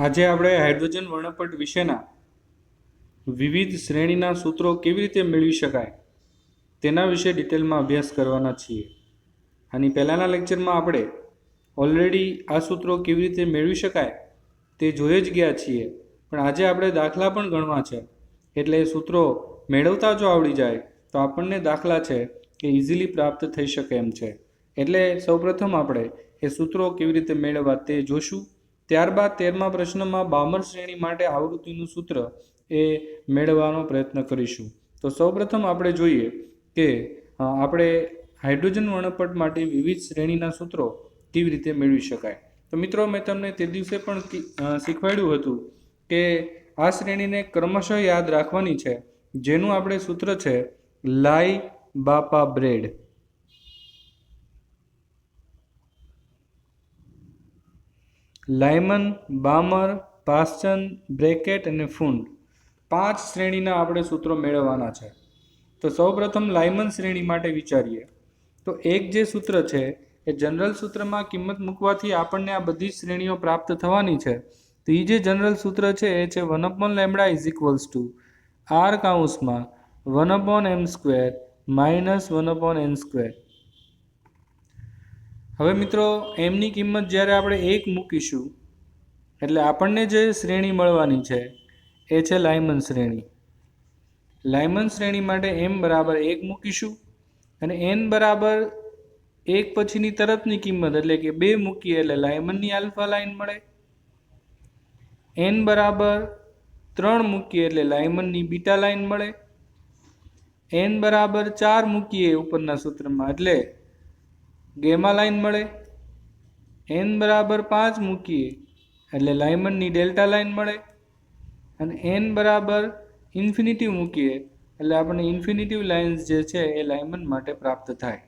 આજે આપણે હાઇડ્રોજન વર્ણપટ વિશેના વિવિધ શ્રેણીના સૂત્રો કેવી રીતે મેળવી શકાય તેના વિશે ડિટેલમાં અભ્યાસ કરવાના છીએ. આની પહેલાંના લેક્ચરમાં આપણે ઓલરેડી આ સૂત્રો કેવી રીતે મેળવી શકાય તે જોઈ જ ગયા છીએ. પણ આજે આપણે દાખલા પણ ગણવા છે. એટલે એ સૂત્રો મેળવતા જો આવડી જાય, તો આપણને દાખલા છે એ ઇઝીલી પ્રાપ્ત થઈ શકે એમ છે. એટલે સૌપ્રથમ આપણે એ સૂત્રો કેવી રીતે મેળવવા તે જોશું. ત્યારબાદ તેરમા પ્રશ્નમાં બામર શ્રેણી માટે આવૃત્તિનું સૂત્ર એ મેળવવાનો પ્રયત્ન કરીશું. તો સૌપ્રથમ આપણે જોઈએ કે આપણે હાઇડ્રોજન વર્ણપટ માટે વિવિધ શ્રેણીના સૂત્રો કેવી રીતે મેળવી શકાય? તો મિત્રો, મેં તમને તે દિવસે પણ શીખવાડ્યું હતું કે આ શ્રેણીને ક્રમશઃ યાદ રાખવાની છે. જેનું આપણે સૂત્ર છે લાઈ બાપા બ્રેડ. લાયમન, બામર, પાસ્ચન, બ્રેકેટ અને ફૂંડ. પાંચ શ્રેણીના આપણે સૂત્રો મેળવવાના છે. તો સૌપ્રથમ લાયમન શ્રેણી માટે વિચારીએ. તો એક જે સૂત્ર છે, એ જનરલ સૂત્રમાં કિંમત મૂકવાથી આપણને આ બધી શ્રેણીઓ પ્રાપ્ત થવાની છે. તો એ જે જનરલ સૂત્ર છે, એ છે one upon lambda is equals to R કાઉન્સમાં one upon M square minus one upon N square. હવે મિત્રો, એમની કિંમત જ્યારે આપણે એક મૂકીશું, એટલે આપણને જે શ્રેણી મળવાની છે, એ છે લાયમન શ્રેણી. લાયમન શ્રેણી માટે એમ બરાબર એક મૂકીશું અને એન બરાબર એક પછીની તરતની કિંમત, એટલે કે બે મૂકીએ એટલે લાયમનની આલ્ફા લાઇન મળે. એન બરાબર ત્રણ મૂકીએ એટલે લાયમનની બીટા લાઇન મળે. એન બરાબર ચાર મૂકીએ ઉપરના સૂત્રમાં, એટલે ગેમા લાઇન મળે? એન બરાબર પાંચ મૂકીએ, એટલે લાયમંડની ડેલ્ટા લાઇન મળે. અને એન બરાબર ઇન્ફિનિટિવ મૂકીએ, એટલે આપણને ઇન્ફિનિટિવ લાઇન્સ જે છે એ લાયમન માટે પ્રાપ્ત થાય.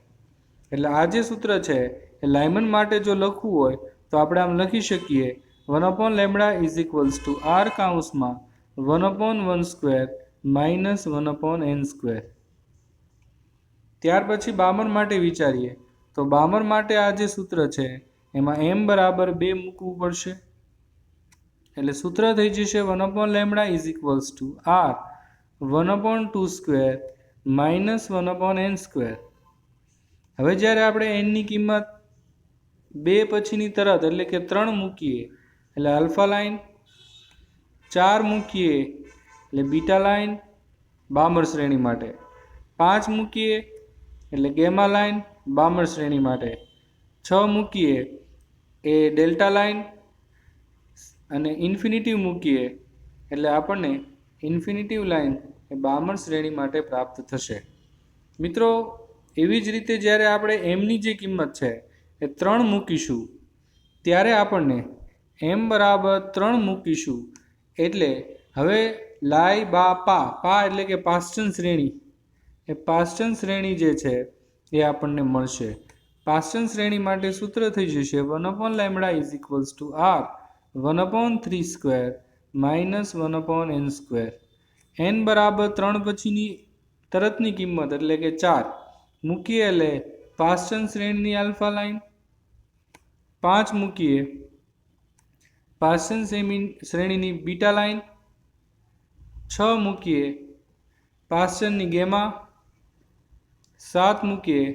એટલે આ જે સૂત્ર છે, એ લાયમન માટે જો લખવું હોય, તો આપણે આમ લખી શકીએ, one upon lambda is equals to R કાઉન્સમાં one upon one square minus one upon N square. ત્યાર પછી બામર માટે વિચારીએ તો બામર માટે આ જે સૂત્ર છે, એમાં એમ બરાબર બે મૂકવું પડશે. એટલે સૂત્ર થઈ જશે one upon lambda is equals to R one upon two square minus one upon N square હવે જ્યારે આપણે એનની કિંમત બે પછીની તરત, એટલે કે ત્રણ મૂકીએ, એટલે આલ્ફા લાઈન ચાર મૂકીએ, એટલે બીટા લાઈન બામર શ્રેણી માટે. પાંચ મૂકીએ એટલે ગેમા લાઇન બામર શ્રેણી માટે. છ મૂકીએ એ ડેલ્ટા લાઇન અને ઇન્ફિનિટિવ મૂકીએ એટલે આપણને ઇન્ફિનિટિવ લાઇન એ બામર શ્રેણી માટે પ્રાપ્ત થશે. મિત્રો, એવી જ રીતે જ્યારે આપણે એમની જે કિંમત છે એ ત્રણ મૂકીશું, ત્યારે આપણને એમ બરાબર ત્રણ મૂકીશું. એટલે હવે લાઈ બા પા પા એટલે કે પાસ્ટન શ્રેણી એ પાસ્ટન શ્રેણી જે છે, એ આપણને મળશે. પાસ્ટન શ્રેણી માટે સૂત્ર થઈ જશે one upon lambda is equals to R one upon three square minus one upon N square N બરાબર ત્રણ પછીની તરતની કિંમત એટલે કે ચાર. મૂકીએ એટલે પાસ્ટન શ્રેણીની આલ્ફા લાઈન પાંચ મૂકીએ. પાસ્ટન સેમી, શ્રેણીની બીટા લાઈન છ મૂકીએ. પાસ્ટનની ગેમા સાત મૂકીએ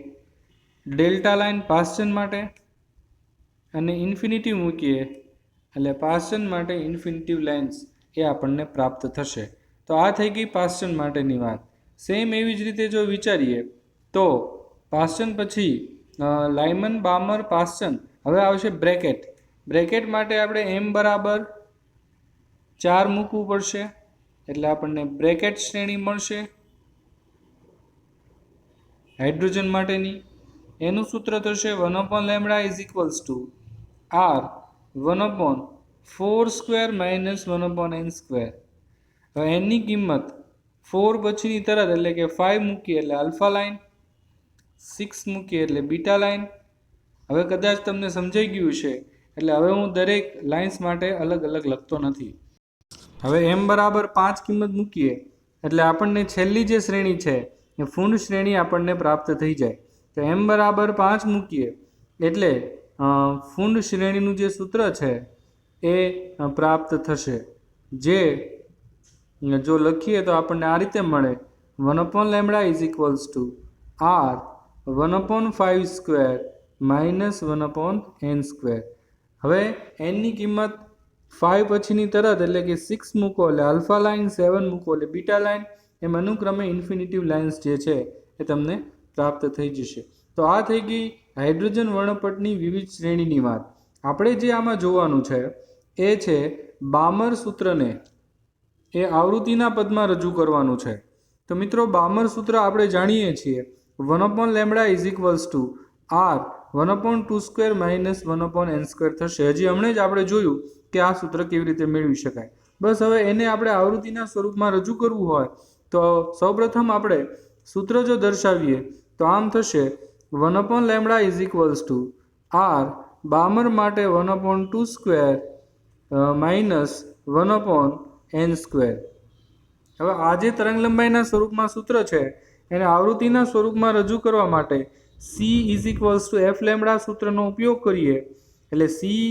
ડેલ્ટા લાઇન પાસ્ટન માટે અને ઇન્ફિનિટિવ મૂકીએ એટલે પાસ્ટન માટે ઇન્ફિનિટિવ લાઇન્સ એ આપણને પ્રાપ્ત થશે. તો આ થઈ ગઈ પાસ્ટન માટેની વાત. સેમ એવી જ રીતે જો વિચારીએ તો પાસચન પછી લાઇમન બામર પાસચન હવે આવશે બ્રેકેટ. બ્રેકેટ માટે આપણે એમ બરાબર ચાર મૂકવું પડશે. એટલે આપણને બ્રેકેટ શ્રેણી મળશે. હાઇડ્રોજન માટેની. એનું સૂત્ર થશે one upon lambda is equals to R one upon four square minus one upon N square. હવે એનની કિંમત ફોર પછીની તરત એટલે કે ફાઇવ મૂકીએ એટલે આલ્ફા લાઇન, સિક્સ મૂકીએ એટલે બીટા લાઇન. હવે કદાચ તમને સમજાઈ ગયું છે એટલે હવે હું દરેક લાઇન્સ માટે અલગ અલગ લખતો નથી. હવે એમ બરાબર પાંચ કિંમત મૂકીએ, એટલે આપણને છેલ્લી જે શ્રેણી છે એ ફૂંડ શ્રેણી આપણને પ્રાપ્ત થઈ જાય. તો એમ બરાબર પાંચ મૂકીએ. એટલે ફૂંડ શ્રેણીનું જે સૂત્ર છે, એ પ્રાપ્ત થશે. જે, જો લખીએ તો આપણને આ રીતે મળે. One upon lambda is equals to R one upon five square minus one upon N square. હવે, એનની કિંમત ફાઇવ પછીની તરત એટલે કે સિક્સ મૂકો એટલે આલ્ફા લાઇન સેવન મૂકો એટલે બીટા લાઇન એમ અનુક્રમે ઇન્ફિનિટિવ લાઇન્સ જે છે એ તમને પ્રાપ્ત થઈ જશે. તો આ થઈ ગઈ હાઇડ્રોજન વર્ણપટની વિવિધ શ્રેણીની વાત. આપણે જે આમાં જોવાનું છે, એ છે બામર સૂત્રને એ આવૃત્તિના પદમાં રજૂ કરવાનું છે. તો મિત્રો, બામર સૂત્ર આપણે જાણીએ છીએ. One upon lambda is equals to R. One upon two square minus one upon N square થશે. હજી હમણાં જ આપણે જોયું કે આ સૂત્ર કેવી રીતે મેળવી શકાય. બસ હવે એને આપણે આવૃત્તિના સ્વરૂપમાં રજૂ કરવું હોય તો સૌપ્રથમ આપણે સૂત્ર જો દર્શાવીએ, તો આમ થશે one upon lambda is equals to R Balmer માટે one upon two square minus one upon N square. હવે આ જે તરંગલંબાઈના સ્વરૂપમાં સૂત્ર છે, એને આવૃત્તિના સ્વરૂપમાં રજૂ કરવા માટે C is equals to F lambda સૂત્રનો ઉપયોગ કરીએ. એટલે સી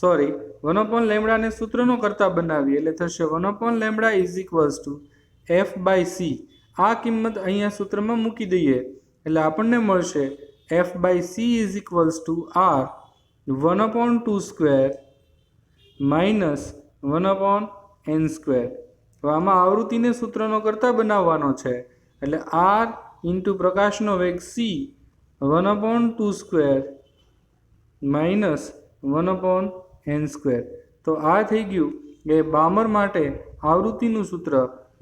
સોરી, વન અપોન લેમડાને સૂત્રનો કરતા બનાવીએ, એટલે થશે one upon lambda is equals to F by C આ કિંમત અહીંયા સૂત્રમાં મૂકી દઈએ. એટલે આપણને મળશે F by C is equals to R one upon two square minus one upon N square તો આમાં આવૃત્તિને સૂત્રનો કરતા બનાવવાનો છે. એટલે આર ઇન્ટુ પ્રકાશનો વેગ C one upon two square minus one upon N square તો આ થઈ ગયું. કે બામર માટે આવૃત્તિનું સૂત્ર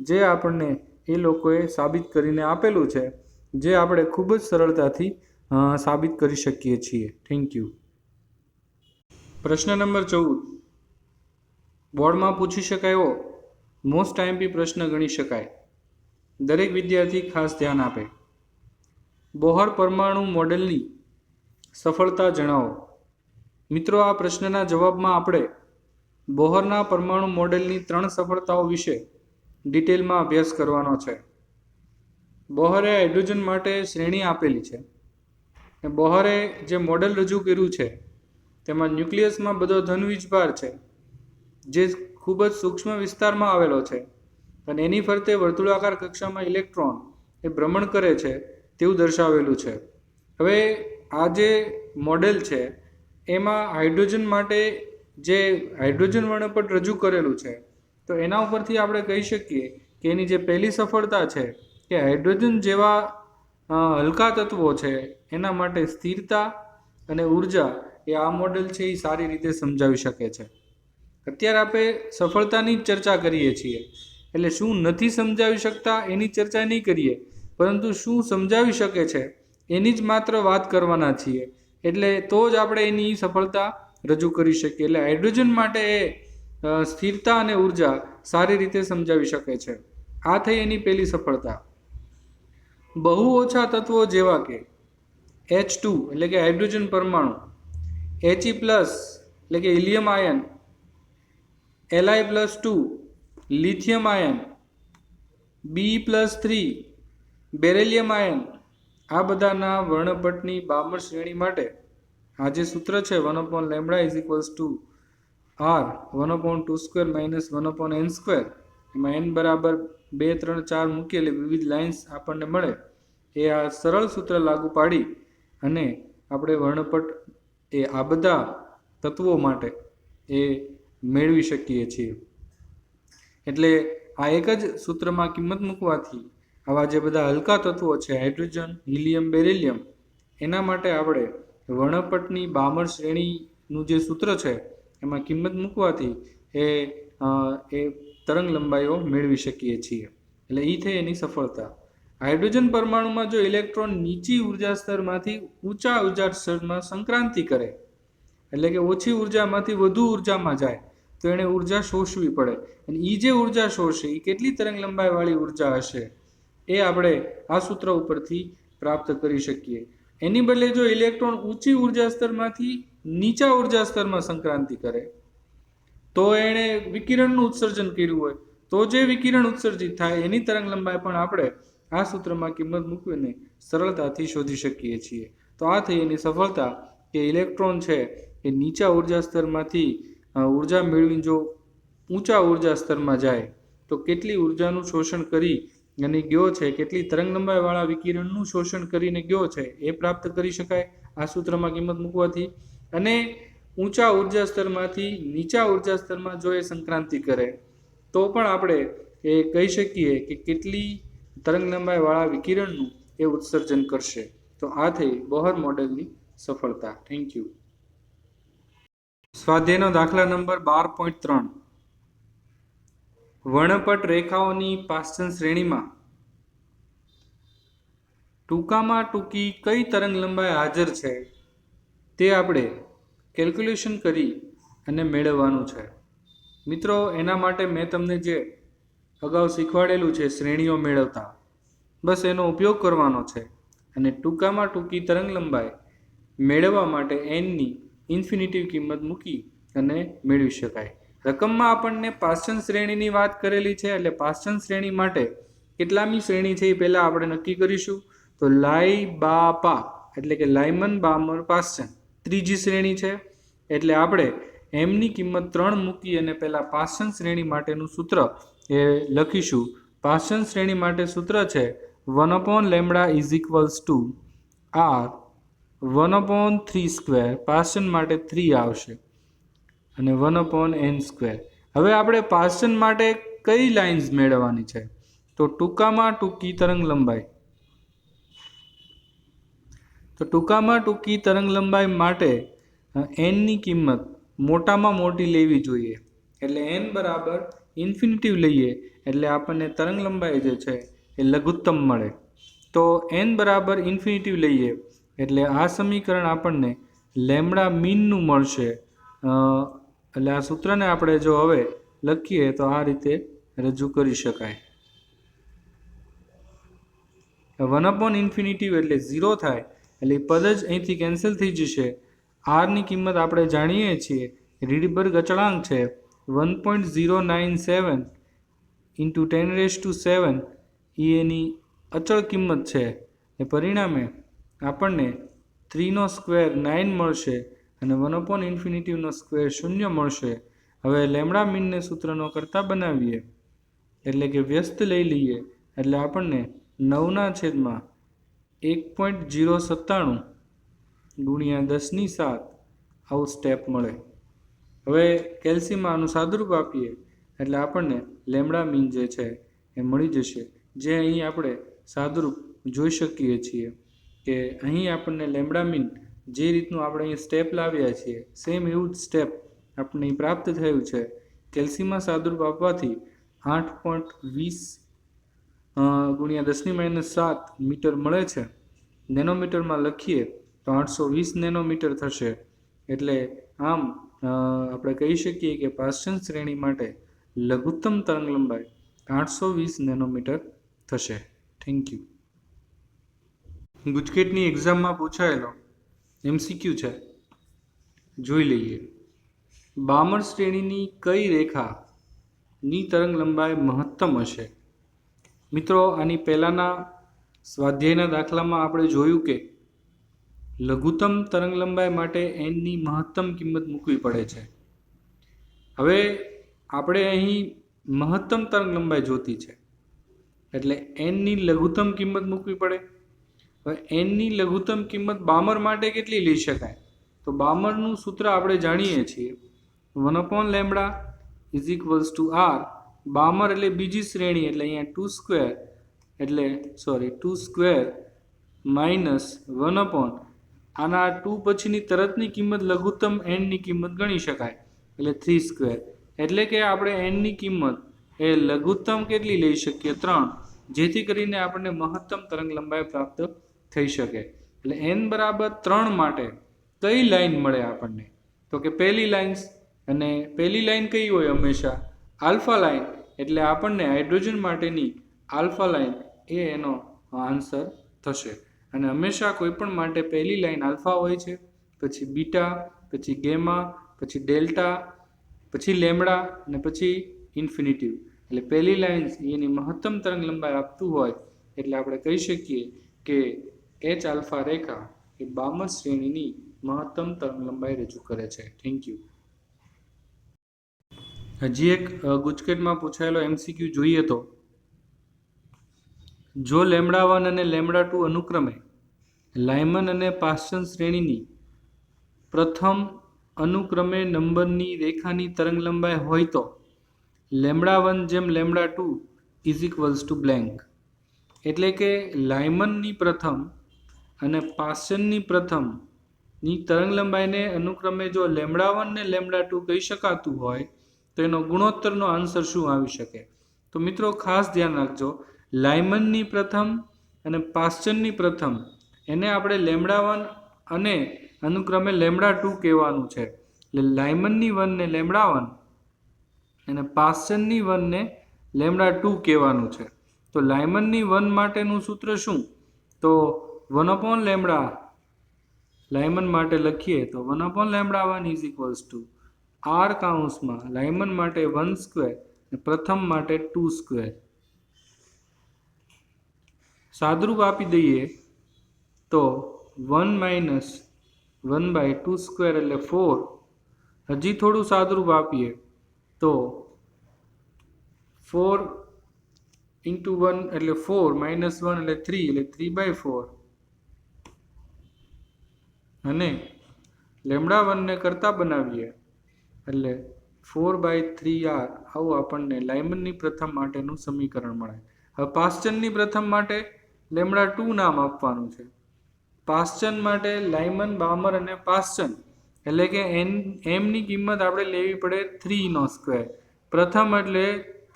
જે આપણને એ લોકોએ સાબિત કરીને આપેલું છે, જે આપણે ખૂબ જ સરળતાથી સાબિત કરી શકીએ છીએ. થેન્ક યુ પ્રશ્ન નંબર ચૌદ. બોર્ડમાં પૂછી શકાય એવો? મોસ્ટ બી પ્રશ્ન ગણી શકાય. દરેક વિદ્યાર્થી ખાસ ધ્યાન આપે. બોહર પરમાણુ મોડેલની સફળતા જણાવો. મિત્રો, આ પ્રશ્નના જવાબમાં આપણે બોહરના પરમાણુ મોડેલની ત્રણ સફળતાઓ વિશે ડિટેલમાં અભ્યાસ કરવાનો છે. બોહરે હાઇડ્રોજન માટે શ્રેણી આપેલી છે. અને બોહરે જે મોડેલ રજૂ કર્યું છે, તેમાં ન્યુક્લિયસમાં બધો ધન વીજભાર છે, જે ખૂબ જ સૂક્ષ્મ વિસ્તારમાં આવેલો છે. અને એની ફરતે વર્તુળાકાર કક્ષામાં ઇલેક્ટ્રોન એ ભ્રમણ કરે છે તેવું દર્શાવેલું છે. હવે આ જે મોડેલ છે, એમાં હાઇડ્રોજન માટે જે હાઇડ્રોજન વર્ણપટ રજૂ કરેલું છે તો એના ઉપરથી આપણે કહી શકીએ કે એની જે પહેલી સફળતા છે કે હાઇડ્રોજન જેવા હલકા તત્વો છે, એના માટે સ્થિરતા અને ઊર્જા એ આ મોડેલ છે એ સારી રીતે સમજાવી શકે છે. અત્યારે આપણે સફળતાની જ ચર્ચા કરીએ છીએ. એટલે શું નથી સમજાવી શકતા એની ચર્ચા નહીં કરીએ, પરંતુ શું સમજાવી શકે છે એની જ માત્ર વાત કરવાના છીએ. એટલે તો જ આપણે એની સફળતા રજૂ કરી શકીએ. એટલે હાઇડ્રોજન માટે એ સ્થિરતા અને ઊર્જા સારી રીતે સમજાવી શકે છે. આ થઈ એની પહેલી સફળતા. બહુ ઓછા તત્વો જેવા કે એચ ટુ એટલે કે હાઇડ્રોજન પરમાણુ એચઈ પ્લસ એટલે કે helium ion LI plus two lithium ion B plus three beryllium ion. આ બધાના વર્ણપટની બામર શ્રેણી માટે આ જે સૂત્ર છે one upon lambda is equals to R one upon two square minus one upon N square એમાં એન બરાબર બે, ત્રણ, ચાર મૂકીએ એટલે વિવિધ લાઇન્સ આપણને મળે. એ આ સરળ સૂત્ર લાગુ પાડી અને આપણે વર્ણપટ એ આ બધા તત્વો માટે એ મેળવી શકીએ છીએ. એટલે આ એક જ સૂત્રમાં કિંમત મૂકવાથી આવા જે બધા હલકા તત્વો છે, હાઇડ્રોજન, હિલિયમ, બેરિલિયમ, એના માટે આપણે વર્ણપટની બામર શ્રેણીનું જે સૂત્ર છે એમાં કિંમત મૂકવાથી એ એ તરંગ લંબાઈઓ મેળવી શકીએ છીએ. એટલે એ થઈ એની સફળતા. હાઇડ્રોજન પરમાણુમાં જો ઇલેક્ટ્રોન નીચી ઊર્જા સ્તરમાંથી ઊંચા ઊર્જા સ્તરમાં સંક્રાંતિ કરે, એટલે કે ઓછી ઉર્જામાંથી વધુ ઉર્જામાં જાય, તો એણે ઊર્જા શોષવી પડે. અને એ જે ઊર્જા શોષે એ કેટલી તરંગ લંબાઈવાળી ઊર્જા હશે, એ આપણે આ સૂત્ર ઉપરથી પ્રાપ્ત કરી શકીએ. એની બદલે જો ઇલેક્ટ્રોન ઊંચી ઊર્જા સ્તરમાંથી નીચા ઊર્જા સ્તરમાં સંક્રાંતિ કરે, તો એણે વિકિરણનું ઉત્સર્જન કર્યું હોય, તો જે વિકિરણ ઉત્સર્જિત થાય એની તરંગ લંબાઈ પણ આપણે આ સૂત્રમાં કિંમત મૂકીને સરળતાથી શોધી શકીએ છીએ. તો આ થઈ એની સફળતા કે ઇલેક્ટ્રોન છે એ નીચા ઊર્જા સ્તરમાંથી ઊર્જા મેળવીને જો ઊંચા ઊર્જા સ્તરમાં જાય, તો કેટલી ઉર્જાનું શોષણ કરી અને ગયો છે, કેટલી તરંગ લંબાઈવાળા વિકિરણનું શોષણ કરીને ગયો છે એ પ્રાપ્ત કરી શકાય? આ સૂત્રમાં કિંમત મૂકવાથી અને ઊંચા ઊર્જા સ્તરમાંથી નીચા ઊર્જા સ્તરમાં જો એ સંક્રાંતિ કરે, તો પણ આપણે એ કહી શકીએ કે કેટલી તરંગ લંબાઈવાળા વિકિરણનું એ ઉત્સર્જન કરશે. તો આ થઈ બોહર મોડેલની સફળતા. થેન્ક યુ સ્વાધ્યાયનો દાખલા નંબર બાર પોઈન્ટ ત્રણ. વર્ણપટ રેખાઓની પાસ્ચન શ્રેણીમાં ટૂંકામાં ટૂંકી કઈ તરંગ લંબાઈ હાજર છે? તે આપણે કેલ્ક્યુલેશન કરી અને મેળવવાનું છે. મિત્રો, એના માટે મેં તમને જે અગાઉ શીખવાડેલું છે શ્રેણીઓ મેળવતા, બસ એનો ઉપયોગ કરવાનો છે અને ટૂંકામાં ટૂંકી તરંગ લંબાઈ મેળવવા માટે એનની ઇન્ફિનિટિવ કિંમત મૂકી અને મેળવી શકાય. રકમમાં આપણને પાશ્ચન શ્રેણીની વાત કરેલી છે, એટલે પાશ્ચન શ્રેણી માટે કેટલામી શ્રેણી છે એ પહેલાં આપણે નક્કી કરીશું. તો લાઈ, બા, પા, એટલે કે લાયમન બામર પાસ્ચન ત્રીજી શ્રેણી છે. એટલે આપણે એમની કિંમત ત્રણ મૂકી અને પહેલાં પાષણ શ્રેણી માટેનું સૂત્ર એ લખીશું. પાષણ શ્રેણી માટે સૂત્ર છે one upon lambda is equals to R one upon three square Paschen માટે થ્રી આવશે અને વન અપોન એન સ્ક્વેર. હવે આપણે પાષણ માટે કઈ લાઇન્સ મેળવવાની છે? તો ટૂંકામાં ટૂંકી તરંગ લંબાઈ. તો ટૂંકામાં ટૂંકી તરંગ લંબાઈ માટે એનની કિંમત મોટામાં મોટી લેવી જોઈએ. એટલે એન બરાબર ઇન્ફિનિટિવ લઈએ, એટલે આપણને તરંગ લંબાઈ જે છે એ લઘુત્તમ મળે. તો એન બરાબર ઇન્ફિનિટિવ લઈએ, એટલે આ સમીકરણ આપણને લેમડા મીનનું મળશે. એટલે આ સૂત્રને આપણે જો હવે લખીએ તો આ રીતે રજૂ કરી શકાય. વન અપોન ઇન્ફિનિટિવ એટલે ઝીરો થાય એટલે પદ જ અહીંથી કેન્સલ થઈ જશે. આરની કિંમત આપણે જાણીએ છીએ. રીડબર્ગ અચળાંક છે one point zero nine seven into ten raise to seven. એ એની અચળ કિંમત છે. એ પરિણામે આપણને થ્રીનો સ્ક્વેર નાઇન મળશે અને વન અપોન ઇન્ફિનિટીનો સ્ક્વેર શૂન્ય મળશે. હવે લેમડા મીનને સૂત્રનો કરતા બનાવીએ. એટલે કે વ્યસ્ત લઈ લઈએ. એટલે આપણને નવના છેદમાં એક પોઈન્ટ જીરો સત્તાણું ગુણ્યા દસની સાત. આવું સ્ટેપ મળે. હવે કેલ્સીમાં આનું સાદુરૂપ આપીએ એટલે આપણને લેમડા મીન જે છે એ મળી જશે. જે અહીં આપણે સાદુરૂપ જોઈ શકીએ છીએ કે અહીં આપણને લેમડા મીન જે રીતનું આપણે અહીં સ્ટેપ લાવ્યા છીએ સેમ એવું જ સ્ટેપ આપણને પ્રાપ્ત થયું છે. કેલ્સીમાં સાદુરૂપ આપવાથી આઠ પોઈન્ટ વીસ ગુણ્યા દસની માઇનસ સાત મીટર મળે છે. નેનોમીટરમાં લખીએ તો આઠસો વીસ નેનોમીટર થશે. એટલે આમ આપણે કહી શકીએ કે પાસ્ચન શ્રેણી માટે લઘુત્તમ તરંગ લંબાઈ આઠસો વીસ નેનોમીટર થશે. થેન્ક યુ ગુજકેટની એક્ઝામમાં પૂછાયેલો એમસીક્યુ છે. જોઈ લઈએ. બામર શ્રેણીની કઈ રેખાની તરંગ લંબાઈ મહત્તમ હશે? મિત્રો, આની પહેલાંના સ્વાધ્યાયના દાખલામાં આપણે જોયું કે લઘુત્તમ તરંગલંબાઈ માટે એનની મહત્તમ કિંમત મૂકવી પડે છે. હવે આપણે અહીં મહત્તમ તરંગલંબાઈ જોતી છે. એટલે એનની લઘુત્તમ કિંમત મૂકવી પડે. હવે એનની લઘુત્તમ કિંમત બામર માટે કેટલી લઈ શકાય? તો બામરનું સૂત્ર આપણે જાણીએ છીએ. One upon lambda is equals to R Balmer એટલે બીજી શ્રેણી એટલે અહીંયા ટુ સ્ક્વેર એટલે sorry two square minus one upon આના ટુ પછીની તરતની કિંમત લઘુત્તમ એનની કિંમત ગણી શકાય. એટલે થ્રી સ્ક્વેર એટલે કે આપણે એનની કિંમત એ લઘુત્તમ કેટલી લઈ શકીએ? ત્રણ. જેથી કરીને આપણને મહત્તમ તરંગ લંબાઈ પ્રાપ્ત થઈ શકે. એટલે એન બરાબર ત્રણ માટે કઈ લાઈન મળે આપણને? તો કે પહેલી લાઇન્સ અને પહેલી લાઈન કઈ હોય હંમેશા? આલ્ફા લાઇન એટલે આપણને હાઇડ્રોજન માટેની આલ્ફા લાઇન એ એનો આન્સર થશે. અને હંમેશા કોઈ પણ માટે પહેલી લાઈન આલ્ફા હોય છે, પછી બીટા, પછી ગેમા, પછી ડેલ્ટા, પછી લેમડા અને પછી ઇન્ફિનિટિવ. એટલે પહેલી લાઇન એની મહત્તમ તરંગ લંબાઈ આપતું હોય એટલે આપણે કહી શકીએ કે એચ આલ્ફા રેખા એ બામર શ્રેણીની મહત્તમ તરંગ લંબાઈ રજૂ કરે છે. થેન્ક યુ હજી એક ગુજકેટમાં પૂછાયેલો એમસીક્યુ જોઈએ તો? જો લેમડા વન અને લેમડા ટુ અનુક્રમે લાયમન અને પાસ્ટન શ્રેણીની પ્રથમ અનુક્રમે નંબરની રેખાની તરંગ લંબાઈ હોય તો લેમડા વન જેમ lambda two is equals to blank. એટલે કે લાયમનની પ્રથમ અને પાસ્ટનની પ્રથમની તરંગ લંબાઈને અનુક્રમે જો લેમડા વન ને લેમડા ટુ કહી શકાતું હોય તો એનો ગુણોત્તરનો આન્સર શું આવી શકે? તો મિત્રો ખાસ ધ્યાન રાખજો. લાયમનની પ્રથમ અને પાશ્ચનની પ્રથમ, એને આપણે લેમડા વન અને અનુક્રમે લેમડા ટુ કહેવાનું છે. એટલે લાયમનની વનને લેમડા વન અને પાશ્ચનની વનને લેમડા ટુ કહેવાનું છે. તો લાયમનની વન માટેનું સૂત્ર શું? તો વન અપોન લેમડા, લાયમન માટે લખીએ તો one upon lambda one is equals to R કાઉન્સમાં Lyman માટે વન સ્ક્વેર અને પ્રથમ માટે ટુ સ્ક્વેર. સાદરૂપ આપી દઈએ તો one minus one by two square એટલે ફોર. હજી થોડું સાદરૂપ આપીએ તો ફોર ઇન્ટુ વન એટલે ફોર, માઇનસ વન એટલે થ્રી એટલે થ્રી બાય ફોર. અને લેમડા વનને કરતાં બનાવીએ. એટલે ફોર બાય થ્રી આર આવું આપણને લાયમનની પ્રથમ માટેનું સમીકરણ મળે. હવે પાશ્ચનની પ્રથમ માટે લેમડા ટુ નામ આપવાનું છે. પાશ્ચન માટે લાયમન બામર અને પાશ્ચન એટલે કે એન, એમની કિંમત આપણે લેવી પડે થ્રીનો સ્ક્વેર પ્રથમ એટલે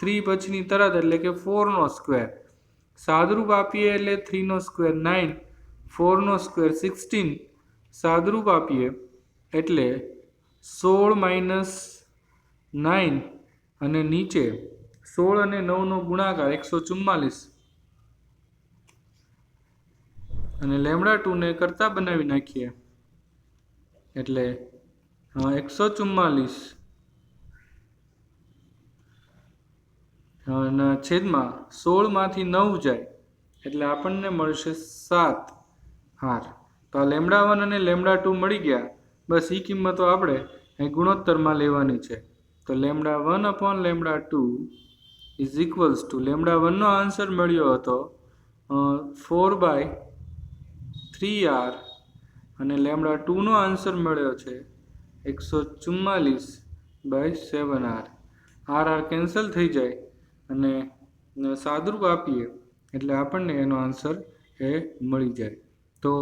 થ્રી પછીની તરત એટલે કે ફોરનો સ્ક્વેર સાદરૂપ આપીએ એટલે થ્રીનો સ્ક્વેર નાઇન ફોરનો સ્ક્વેર સિક્સટીન સાદરૂપ આપીએ એટલે સોળ માઇનસ નાઇન અને નીચે સોળ અને નવનો ગુણાકાર એકસો ચુમ્માલીસ. અને લેમડા ટુને કરતાં બનાવી નાખીએ. એટલે એકસો ચુમ્માલીસ. છેદમાં સોળમાંથી નવ જાય, એટલે આપણને મળશે સાત. હાર. તો આ લેમડા વન અને લેમડા ટુ મળી ગયા. બસ એ કિંમતો આપણે અહીં ગુણોત્તરમાં લેવાની છે. તો lambda one upon lambda two is equals to, lambda વનનો answer મળ્યો હતો ફોર બાય થ્રી આર અને લેમડા ટુનો આન્સર મળ્યો છે એકસો ચુમ્માલીસ by seven R. R R cancel થઈ જાય અને સાદરૂપ આપીએ એટલે આપણને એનો આન્સર એ મળી જાય. તો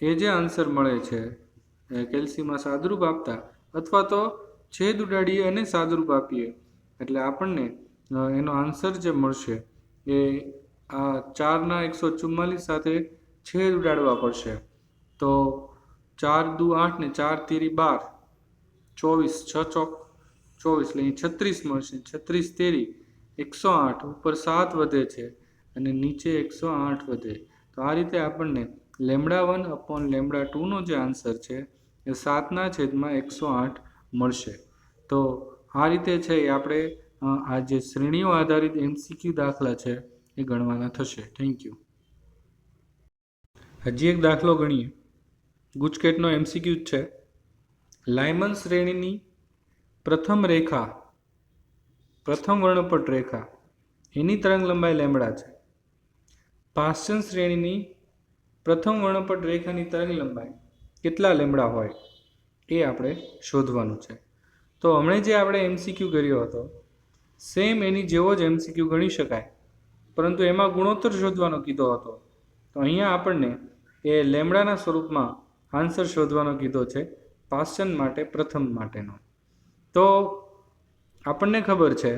એ જે આન્સર મળે છે, એ કેલ્સીમાં સાદરૂપ આપતા અથવા તો છેદ ઉડાડીએ અને સાદરૂપ આપીએ. એટલે આપણને એનો આન્સર જે મળશે એ આ ચારના એકસો ચુમ્માલીસ સાથે છેદ ઉડાડવા પડશે. તો ચાર દુ આઠ ને ચાર તેરી બાર, ચોવીસ છ ચોક, ચોવીસ એટલે અહીં છત્રીસ મળશે. છત્રીસ તેરી એકસો આઠ, ઉપર સાત વધે છે અને નીચે એકસો આઠ વધે. તો આ રીતે આપણને લેમડા વન અપોન લેમડા ટુનો જે આન્સર છે એ સાતના છેદમાં એકસો આઠ મળશે. તો આ રીતે છે એ આપણે આ જે શ્રેણીઓ આધારિત એમસીક્યુ દાખલા છે એ ગણવાના થશે. થેન્ક યુ હજી એક દાખલો ગણીએ. ગુજકેટનો એમસીક્યુ જ છે. લાયમન શ્રેણીની પ્રથમ રેખા, પ્રથમ વર્ણપટ રેખા, એની તરંગ લંબાઈ લેમડા છે. પાશ્ચન શ્રેણીની પ્રથમ વર્ણપટ રેખાની તરંગ લંબાઈ કેટલા લેમડા હોય એ આપણે શોધવાનું છે. તો હમણાં જે આપણે એમસીક્યુ કર્યો હતો સેમ એની જેવો જ એમસીક્યુ ગણી શકાય. પરંતુ એમાં ગુણોત્તર શોધવાનો કીધો હતો. તો અહીંયા આપણને એ લેમડાના સ્વરૂપમાં આન્સર શોધવાનો કીધો છે પાસ્ચન માટે પ્રથમ માટેનો. તો આપણને ખબર છે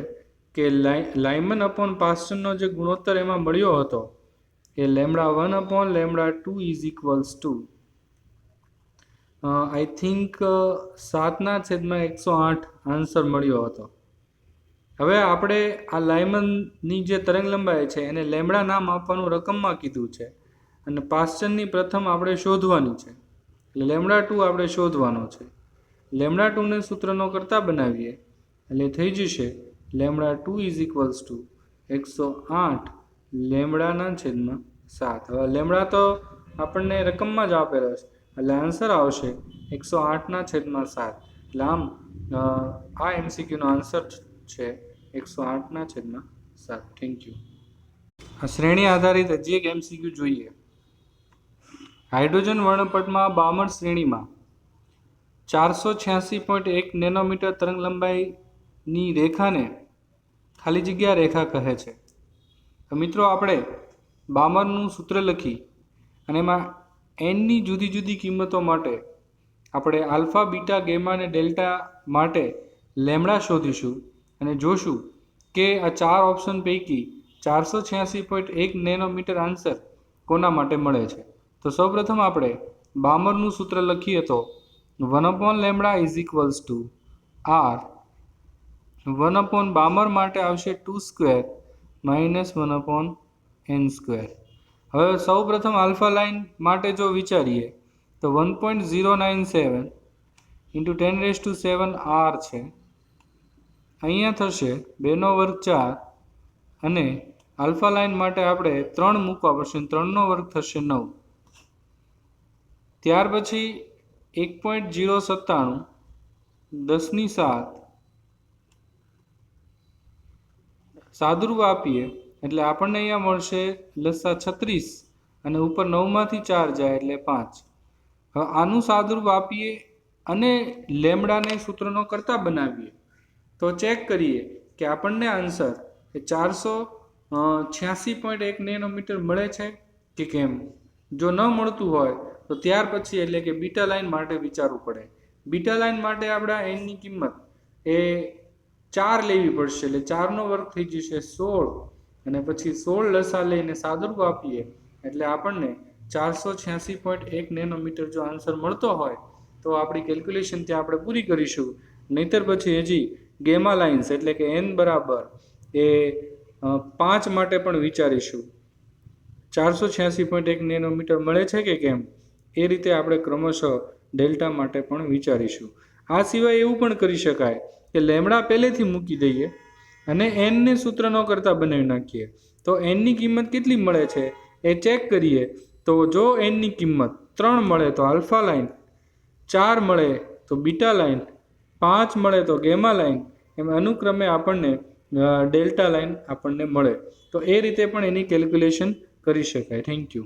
કે લાઇમન અપોન પાસ્ચનનો જે ગુણોત્તર એમાં મળ્યો હતો, એ lambda one upon lambda two is equals to I think સાતના છેદમાં એકસો આઠ આન્સર મળ્યો હતો. હવે આપણે આ લાયમનની જે તરંગ લંબાઈ છે, એને લેમડા નામ આપવાનું રકમમાં કીધું છે અને પાશ્ચનની પ્રથમ આપણે શોધવાની છે. એટલે લેમડા ટુ આપણે શોધવાનો છે. લેમડા ટુને સૂત્રનો કરતા બનાવીએ. એટલે થઈ જશે lambda two is equals to એકસો આઠ લેમડાના છેદમાં સાત. હવે લેમડા તો આપણને રકમમાં જ આપેલો છે. એટલે આન્સર આવશે એકસો આઠના છેદમાં સાત. એટલે આમ આ એમસીક્યુનો આન્સર છે એકસો આઠના છેદમાં સાત. થેન્ક યુ શ્રેણી આધારિત હજી એક એમસીક્યુ જોઈએ. હાઇડ્રોજન વર્ણપટમાં બામણ શ્રેણીમાં ચારસો છ્યાસી પોઈન્ટ એક નેનોમીટર તરંગ લંબાઈની રેખાને ખાલી જગ્યા રેખા કહે છે. મિત્રો, આપણે બામરનું સૂત્ર લખી અને એમાં એનની જુદી જુદી કિંમતો માટે આપણે આલ્ફા, બીટા, ગેમા અને ડેલ્ટા માટે લેમડા શોધીશું અને જોશું કે આ ચાર ઓપ્શન પૈકી ચારસો છ્યાસી પોઈન્ટ એક નેનોમીટર આન્સર કોના માટે મળે છે? તો સૌપ્રથમ આપણે બામરનું સૂત્ર લખીએ તો one upon lambda is equals to R. One upon Balmer માટે આવશે two square minus one upon N square. હવે સૌ પ્રથમ આલ્ફા લાઇન માટે જો વિચારીએ, તો one point zero nine seven into ten raise to seven R છે. અહીંયા થશે બેનો વર્ગ ચાર અને આલ્ફા લાઇન માટે આપણે ત્રણ મૂકવા પડશે ત્રણનો વર્ગ થશે નવ. ત્યાર પછી એક પોઈન્ટ જીરો સત્તાણું, દસની સાત. સાદુરૂપ આપીએ એટલે આપણને અહીંયા મળશે લસા છત્રીસ અને ઉપર નવમાંથી ચાર જાય એટલે પાંચ. હવે આનું સાદુરૂપ આપીએ અને લેમડાને સૂત્રનો કરતા બનાવીએ. તો ચેક કરીએ કે આપણને આન્સર એ ચારસો છ્યાસી પોઈન્ટ એક નેનોમીટર મળે છે કે કેમ? જો ન મળતું હોય તો ત્યાર પછી એટલે કે બીટા લાઇન માટે વિચારવું પડે. બીટા લાઇન માટે આપણા એનની કિંમત એ ચાર લેવી પડશે એટલે ચારનો વર્ગ થઈ જશે સોળ. અને પછી સોળ લસા લઈને સાદુરૂપ આપીએ. એટલે આપણને ચારસો છ્યાસી પોઈન્ટ એક નેનોમીટર જો આન્સર મળતો હોય, તો આપણી કેલ્ક્યુલેશન ત્યાં આપણે પૂરી કરીશું. નહીતર પછી હજી ગેમા લાઇન્સ એટલે કે એન બરાબર એ પાંચ માટે પણ વિચારીશું. ચારસો છ્યાસી પોઈન્ટ એક નેનોમીટર મળે છે કે કેમ? એ રીતે આપણે ક્રમશઃ ડેલ્ટા માટે પણ વિચારીશું. આ સિવાય એવું પણ કરી શકાય કે લેમડા પહેલેથી મૂકી દઈએ. અને એનને સૂત્ર ન કરતા બનાવી નાખીએ. તો એનની કિંમત કેટલી મળે છે? એ ચેક કરીએ. તો જો એનની કિંમત ત્રણ મળે તો આલ્ફા લાઇન ચાર મળે તો બીટા લાઇન પાંચ મળે તો ગેમા લાઇન એમ અનુક્રમે આપણને ડેલ્ટા લાઇન આપણને મળે. તો એ રીતે પણ એની કેલ્ક્યુલેશન કરી શકાય. Thank you